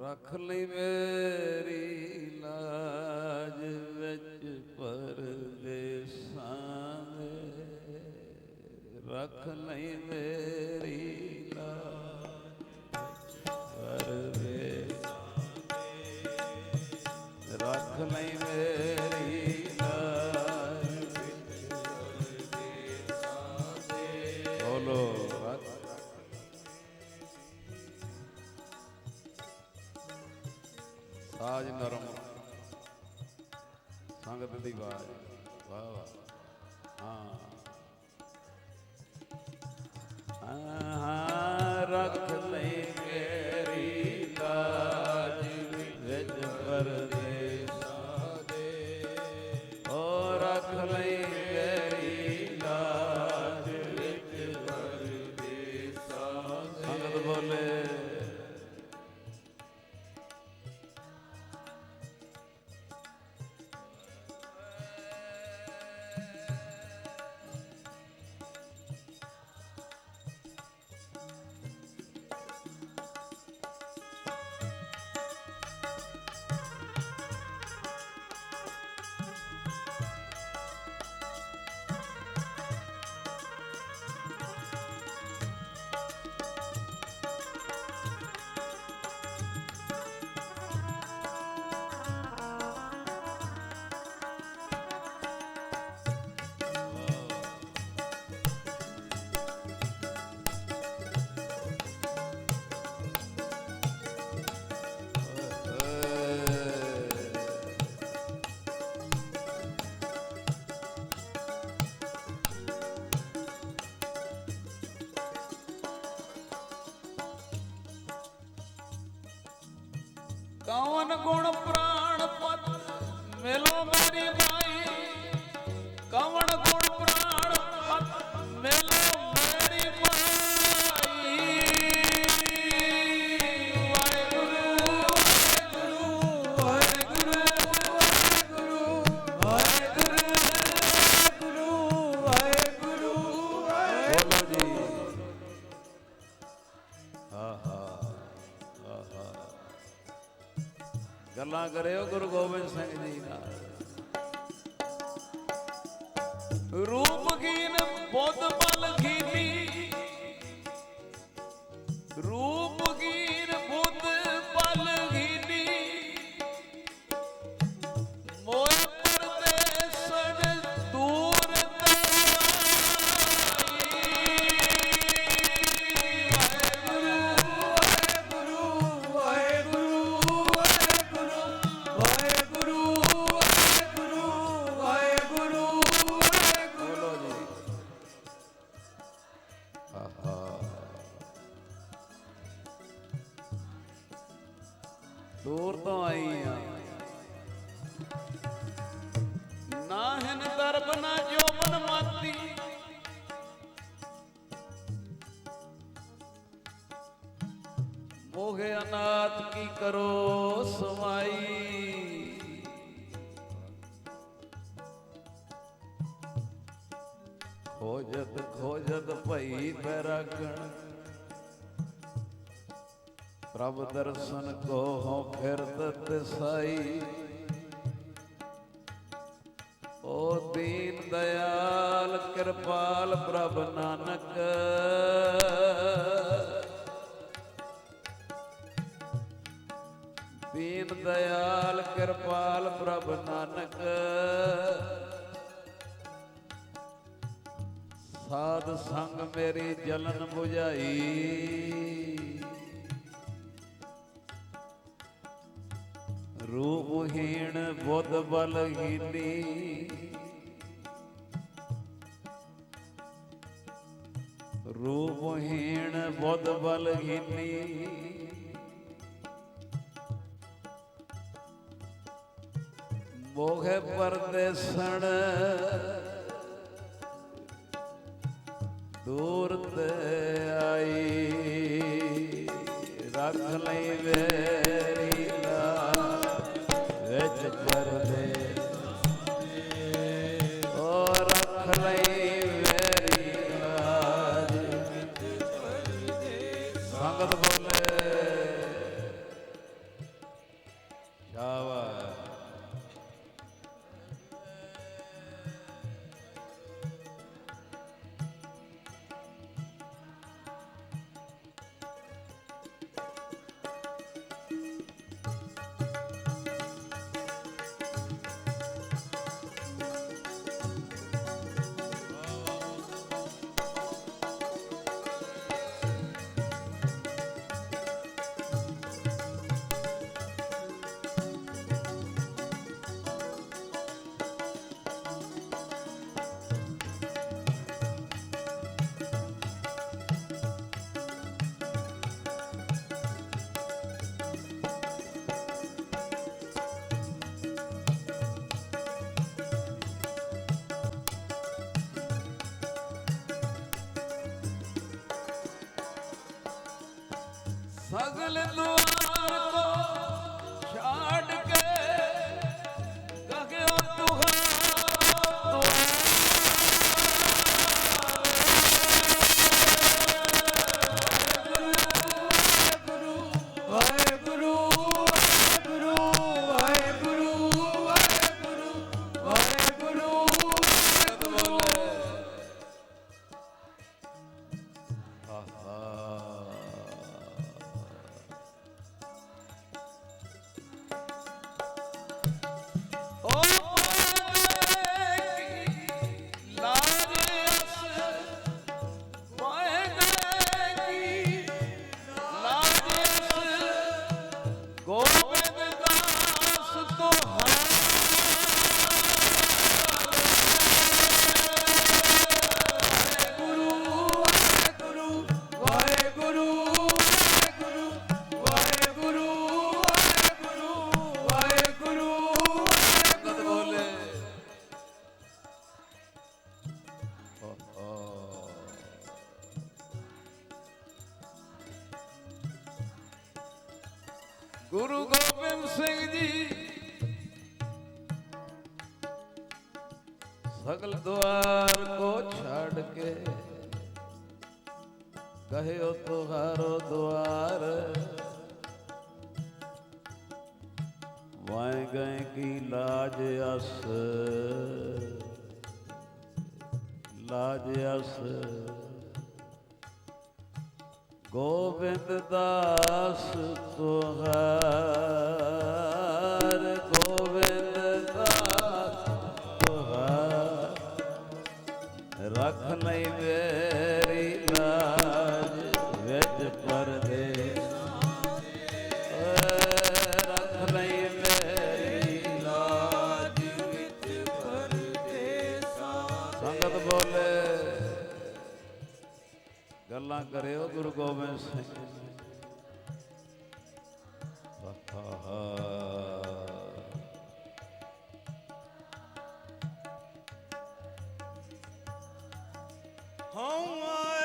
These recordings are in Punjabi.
ਰੱਖ ਲਈ ਮੇਰੀ ਲਾਜ ਵਿੱਚ ਪਰਦੇਸਾਂ ਦੇ ਰੱਖ ਲਈ ਮੇਰੀ ਸੰਗਤ ਦੀ ਆਵਾਜ਼ ਵਾਹ ਵਾਹ ਹਾਂ ਕਰਿਓ ਗੁਰੂ ਗੋਬਿੰਦ ਸਿੰਘ ਜੀ। ਮੋਗੇ ਅਨਾਥ, ਕੀ ਕਰੋ ਸਮਾਈ? ਖੋਜਤ ਖੋਜਤ ਭਈ ਬੈਰਾਗਣ ਪ੍ਰਭ ਦਰਸ਼ਨ ਕੋ ਹੋ ਫਿਰਤ ਸਾਈ ਓ ਦੀਨ ਦਇਆਲ, ਕਿਰਪਾਲ ਪ੍ਰਭ ਨਾਨਕ। ਦੀਨ ਦਇਆਲ ਕਿਰਪਾਲ ਪ੍ਰਭ ਨਾਨਕ। ਸਾਧ ਸੰਗ ਮੇਰੀ ਜਲਨ 부ਝਾਈ ਰੂਪਹੀਣ ਬੁੱਧ ਬਲਹੀਨੀ। ਰੂਪਹੀਣ ਬੁੱਧ ਬਲਹੀਨੀ। ਮੋਘੇ ਪਰਦੇਸਣ ਦੂਰ ਤੇ ਆਈ, ਰੱਖ ਲਈ ਮੇਰੀ ਲਾਜ ਵਿੱਚ ਪਰਦੇ ਓ ਰੱਖ ਲਈ ਮੇਰੀ ਲਾਜ ਵਿੱਚ ਪਰਦੇ ਸੰਗਤ ਬੋਲੇ fazendo ਗੁਰੂ ਗੋਬਿੰਦ ਸਿੰਘ ਜੀ। ਸਗਲ ਦੁਆਰ ਕੋ ਛੱਡ ਕੇ ਕਹਿਓ ਤੁਹਾਰੋ ਦੁਆਰ ਵਾਏ ਗਏ ਕੀ ਲਾਜ ਅਸ ਲਾਜ ਅਸ। ਗੋਬਿੰਦ ਦਾਸ ਤੁਹਾ Home.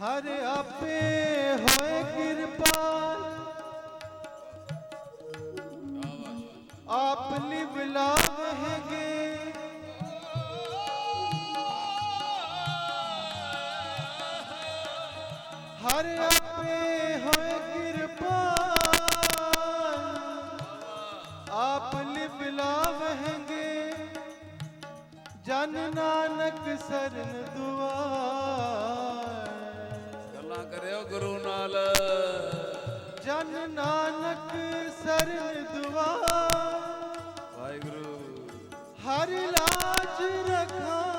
ਹਰ ਆਪੇ ਹੋਏ ਕਿਰਪਾ। ਆਪ ਲਿਵ ਲਾਵਹਿਗੇ ਹਰ ਆਪੇ ਹੋਏ ਕਿਰਪਾ। ਆਪ ਲਿਵ ਲਾਵਹਿਗੇ ਜਨ ਨਾਨਕ ਸਰਨ ਦੁਆ। ਗੁਰੂ ਨਾਲ। ਜਨ ਨਾਨਕ ਸਰਨ ਦੁਆ ਵਾਹਿਗੁਰੂ। ਹਰ ਲਾਜ ਰਖਾ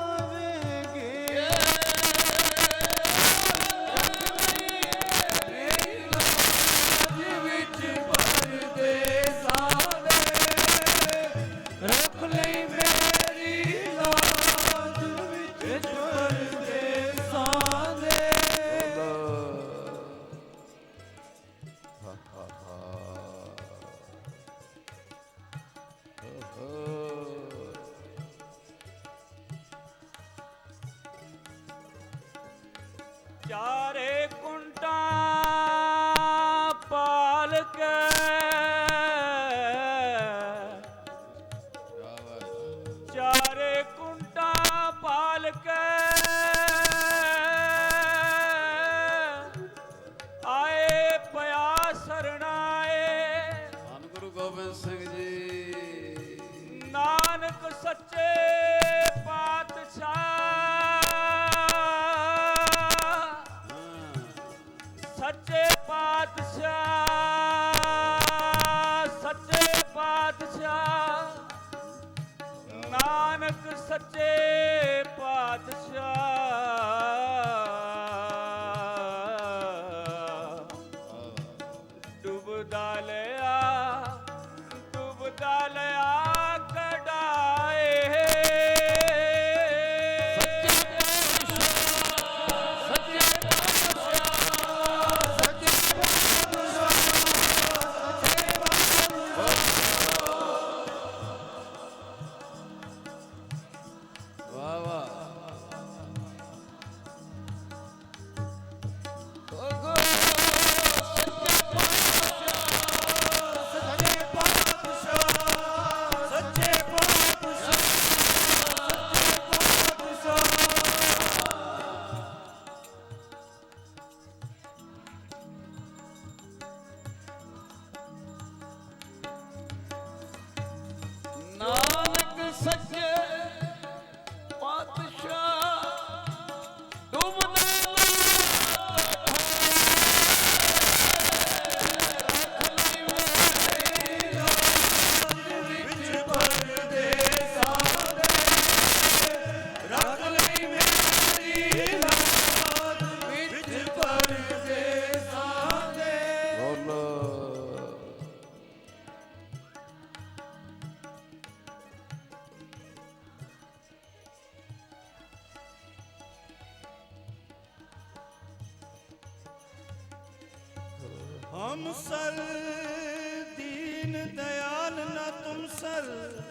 ਅਸਰ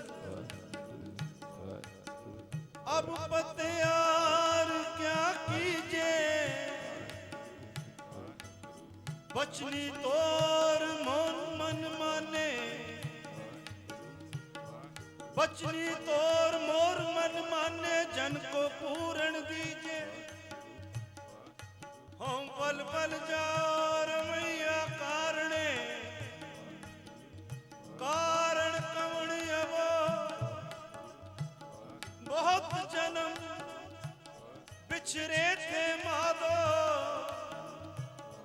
ਅਬ ਪਤਿਆਰ ਕਿਆ ਕੀਜੇ? ਬਚਨੀ ਤੋਰ ਮਨ ਮਨ ਮਾਨੇ। ਬਚਨੀ ਤੋਰ ਮੋਰ ਮਨ ਮਾਨੇ, ਜਨ ਕੋ ਪੂਰਨ ਦੀਜੇ। ਹਉ ਪਲ ਪਲ ਜਾ बहुत जन्म बिछरे थे माधो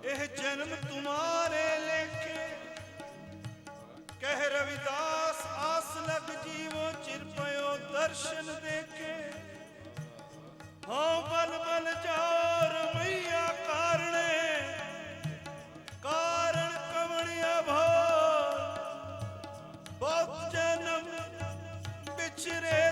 यह जन्म तुम्हारे लेखे कह रविदास आस लग जीवो चिरपयो दर्शन देखे ਹਾਂ ਬਲ ਬਲ ਜਾਰ ਮਈਆ ਕਾਰਣੇ ਕਾਰਣ ਕਵਣ ਅਭੋ ਬਹੁਤ ਜਨਮ ਵਿਛਰੇ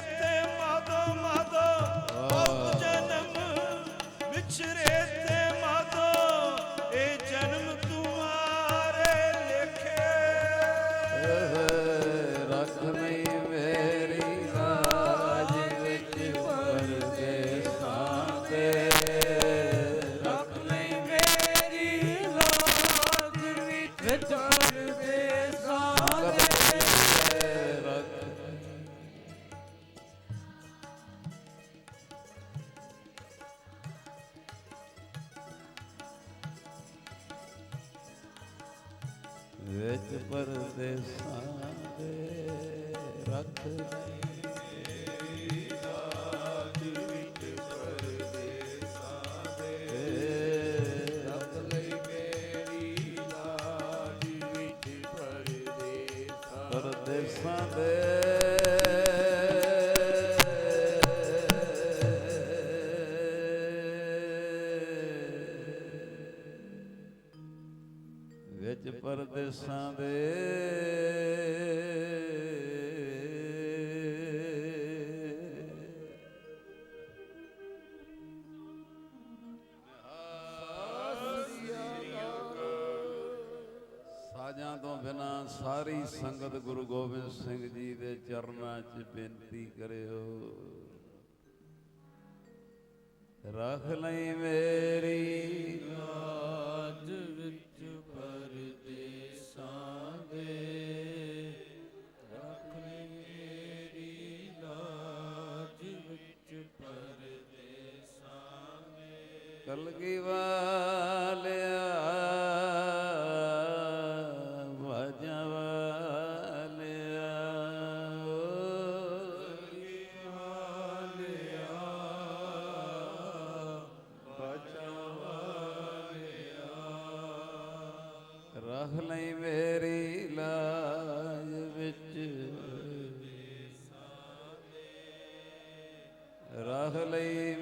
ਵਿੱਚ ਪਰਦੇਸਾਂ ਦੇ ਰੱਖ ਲਈ ਸਾਜਾਂ ਤੋਂ ਬਿਨਾ ਸਾਰੀ ਸੰਗਤ ਗੁਰੂ ਗੋਬਿੰਦ ਸਿੰਘ ਜੀ ਦੇ ਚਰਨਾਂ 'ਚ ਬੇਨਤੀ ਕਰਿਓ। ਰੱਖ ਲਈ ਮੇਰੀ ਰਾਜ ਕਲਗੀ ਵਾਲਿਆ ਵਾਜਾ ਵਾਲਿਆ। ਕਲਗੀ ਵਾਲਿਆ ਵਾਜਾ ਵਾਲਿਆ ਰਖ ਲਈ ਮੇਰੀ ਲਾਜ ਵਿੱਚ। ਰਖ ਲਈ